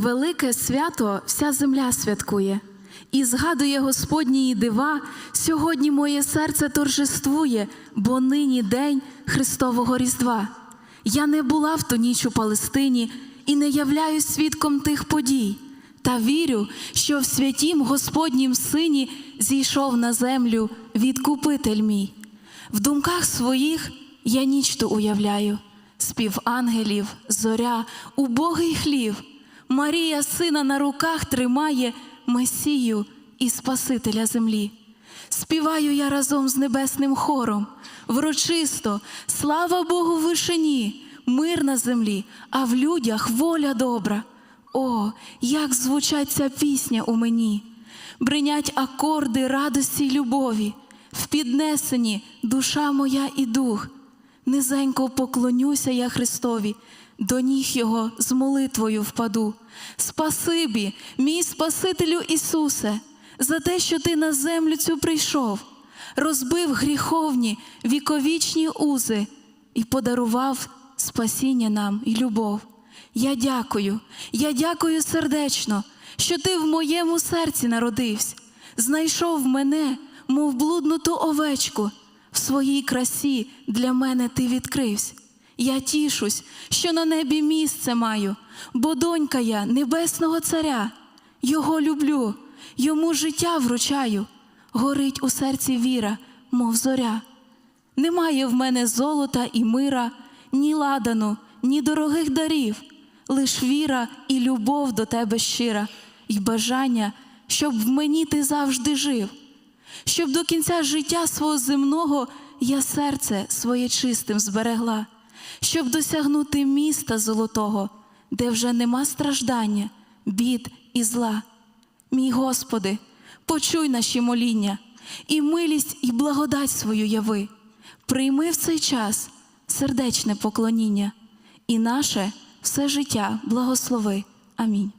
Велике свято вся земля святкує, і згадує Господнії дива. Сьогодні моє серце торжествує, бо нині день Христового Різдва. Я не була в ту ніч у Палестині і не являюсь свідком тих подій, та вірю, що в святім Господнім Сині зійшов на землю відкупитель мій. В думках своїх я ніч ту уявляю, спів ангелів, зоря, убогий хлів. Марія сина на руках тримає Месію і Спасителя землі. Співаю я разом з небесним хором, врочисто, слава Богу в вишині, мир на землі, а в людях воля добра. О, як звучать ця пісня у мені, бринять акорди радості й любові, в піднесенні душа моя і дух. Низенько поклонюся я Христові, до ніг Його з молитвою впаду. Спасибі, мій Спасителю Ісусе, за те, що Ти на землю цю прийшов, розбив гріховні віковічні узи і подарував спасіння нам і любов. Я дякую, я дякую сердечно, що ти в моєму серці народився, знайшов мене, мов блудну ту овечку, в своїй красі для мене ти відкрився. Я тішусь, що на небі місце маю, бо донька я небесного царя. Його люблю, йому життя вручаю, горить у серці віра, мов зоря. Немає в мене золота і мира, ні ладану, ні дорогих дарів, лиш віра і любов до тебе щира, і бажання, щоб в мені ти завжди жив, щоб до кінця життя свого земного я серце своє чистим зберегла, щоб досягнути міста золотого, де вже нема страждання, бід і зла. Мій Господи, почуй наші моління, і милість, і благодать свою яви. Прийми в цей час сердечне поклоніння і наше все життя благослови. Амінь.